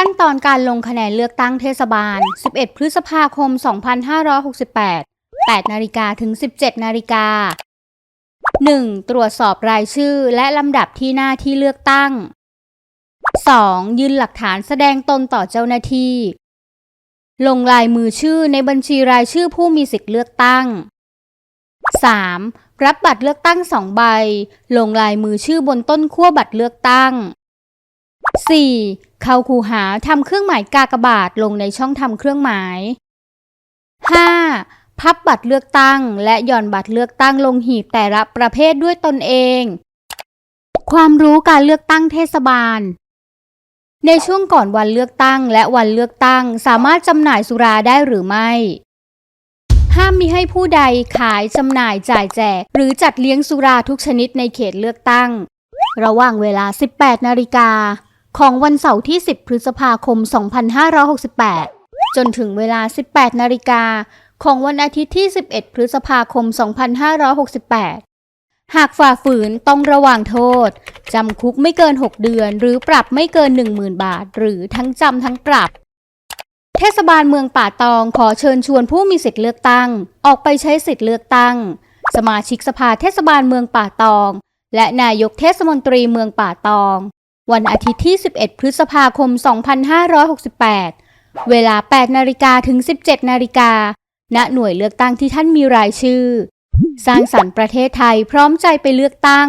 ขั้นตอนการลงคะแนนเลือกตั้งเทศบาล 11 พฤษภาคม 2568 8นาฬิกาถึง 17นาฬิกา 1. ตรวจสอบรายชื่อและลำดับที่หน้าที่เลือกตั้ง 2. ยืนหลักฐานแสดงตนต่อเจ้าหน้าที่ ลงลายมือชื่อในบัญชีรายชื่อผู้มีสิทธิ์เลือกตั้ง 3. รับบัตรเลือกตั้งสองใบ ลงลายมือชื่อบนต้นขั้วบัตรเลือกตั้ง 4. เข้าคูหาทำเครื่องหมายกากบาทลงในช่องทำเครื่องหมาย 5. พับบัตรเลือกตั้ง และหย่อนบัตรเลือกตั้งลงหีบแต่ละประเภทด้วยตนเอง ความรู้การเลือกตั้งเทศบาล ในช่วงก่อนวันเลือกตั้งและวันเลือกตั้งสามารถจำหน่ายสุราได้หรือไม่ ห้ามมิให้ผู้ใดขายจำหน่ายจ่ายแจก หรือจัดเลี้ยงสุราทุกชนิดในเขตเลือกตั้ง ระหว่างเวลา 18 นาฬิกา ของวันเสาร์ที่ 10 พฤษภาคม 2568 จนถึงเวลา 18 นาฬิกาของวันอาทิตย์ที่ 11 พฤษภาคม 2568 หากฝ่าฝืนต้องระวางโทษ จำคุกไม่เกิน 6 เดือน หรือปรับไม่เกิน 10,000 บาท หรือทั้งจำทั้งปรับเทศบาลเมืองป่าตองขอเชิญชวนผู้มีสิทธิ์เลือกตั้ง ออกไปใช้สิทธิ์เลือกตั้ง สมาชิกสภาเทศบาลเมืองป่าตอง และนายกเทศมนตรีเมืองป่าตอง วันอาทิตย์ที่ 11 พฤษภาคม 2568 เวลา 8 นาฬิกาถึง 17 นาฬิกา ณ หน่วยเลือกตั้งที่ท่านมีรายชื่อ สร้างสรรค์ประเทศไทยพร้อมใจไปเลือกตั้ง